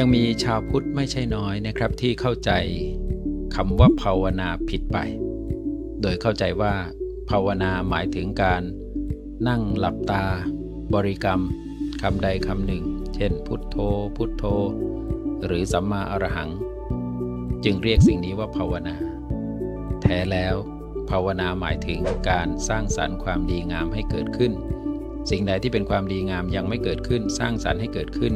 ยังมีชาวพุทธไม่ใช่น้อยนะครับที่เข้าใจคำว่าภาวนาผิดไป โดยเข้าใจว่า ภาวนาหมายถึงการนั่งหลับตา บริกรรมคำใดคำหนึ่ง เช่น พุทโธ พุทโธ หรือสัมมาอรหัง จึงเรียกสิ่งนี้ว่าภาวนา แท้แล้ว ภาวนาหมายถึงการสร้างสรรค์ความดีงามให้เกิดขึ้น สิ่งใดที่เป็นความดีงามยังไม่เกิดขึ้น สร้างสรรค์ให้เกิดขึ้น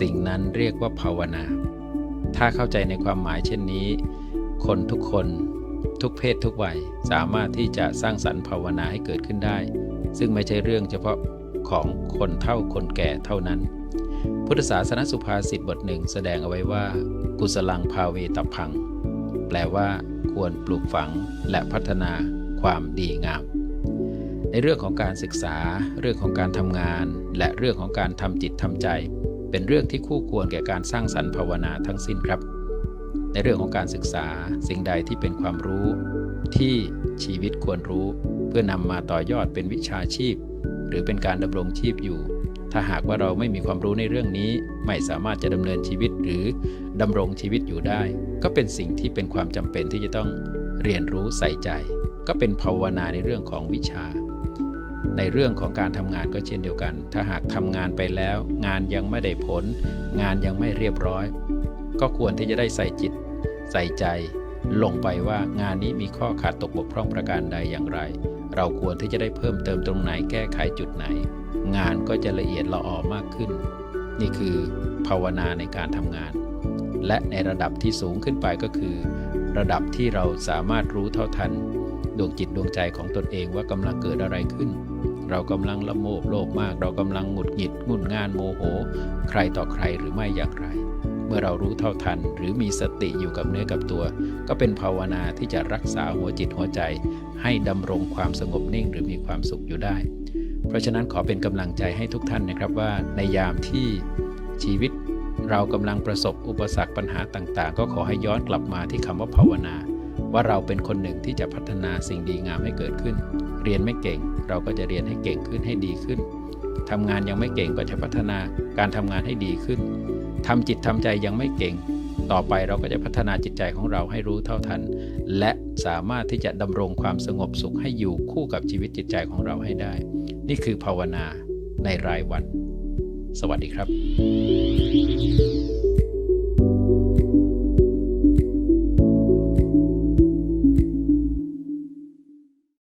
สิ่งนั้นเรียกว่าภาวนา ถ้าเข้าใจในความหมายเช่นนี้ คนทุกคนทุกเพศทุกวัยสามารถที่จะสร้างสรรค์ภาวนาให้เกิดขึ้นได้ ซึ่งไม่ใช่เรื่องเฉพาะของคนเท่าคนแก่เท่านั้น พุทธศาสนสุภาษิตบทหนึ่งแสดงเอาไว้ว่า กุศลังภาเวตพัง แปลว่า ควรปลูกฝังและพัฒนาความดีงาม ในเรื่องของการศึกษา เรื่องของการทำงาน และเรื่องของการทำจิตทำใจ เป็นเรื่องที่คู่ควรแก่การสร้างสรรค์ภาวนาทั้งสิ้นครับ ในเรื่องของการศึกษาสิ่งใดที่เป็นความรู้ ที่ชีวิตควรรู้ เพื่อนำมาต่อยอดเป็นวิชาชีพ หรือเป็นการดำรงชีพอยู่ ถ้าหากว่าเราไม่มีความรู้ในเรื่องนี้ ไม่สามารถจะดำเนินชีวิตหรือดำรงชีวิตอยู่ได้ ก็เป็นสิ่งที่เป็นความจำเป็นที่จะต้องเรียนรู้ใส่ใจ ก็เป็นภาวนาในเรื่องของวิชา ในเรื่องของการทำงานก็เช่นเดียวกัน ถ้าหากทำงานไปแล้ว งานยังไม่ได้ผล งานยังไม่เรียบร้อย ก็ควรที่จะได้ใส่จิต ใส่ใจ ลงไปว่างานนี้มีข้อขาดตกบกพร่องประการใดอย่างไร เราควรที่จะได้เพิ่มเติมตรงไหนแก้ไขจุดไหน งานก็จะละเอียดละออมากขึ้น นี่คือภาวนาในการทำงาน และในระดับที่สูงขึ้นไปก็คือ ระดับที่เราสามารถรู้เท่าทัน ดวงจิตดวงใจของตนเองว่ากำลังเกิดอะไรขึ้น เรากำลังละโมบโลภมาก เรากำลังหงุดหงิดงุนง่านโมโห ใครต่อใครหรือไม่อย่างไร เมื่อเรารู้เท่าทันหรือมีสติอยู่กับเนื้อกับตัว ก็เป็นภาวนาที่จะรักษาหัวจิตหัวใจ ให้ดำรงความสงบนิ่งหรือมีความสุขอยู่ได้ เพราะฉะนั้นขอเป็นกำลังใจให้ทุกท่านนะครับว่า ในยามที่ชีวิตเรากำลังประสบอุปสรรคปัญหาต่าง ๆ ก็ขอให้ย้อนกลับมาที่คำว่าภาวนา ว่าเราเป็นคนหนึ่งที่จะพัฒนาสิ่งดีงามให้เกิดขึ้น เรียนไม่เก่ง เราก็จะเรียนให้เก่งขึ้นให้ดีขึ้นทำงานยังไม่เก่งก็จะพัฒนาการทำงานให้ดีขึ้นทำจิตทำใจยังไม่เก่ง ต่อไปเราก็จะพัฒนาจิตใจของเราให้รู้เท่าทัน และสามารถที่จะดำรงความสงบสุขให้อยู่คู่กับชีวิตจิตใจของเราให้ได้ นี่คือภาวนาในรายวัน สวัสดีครับ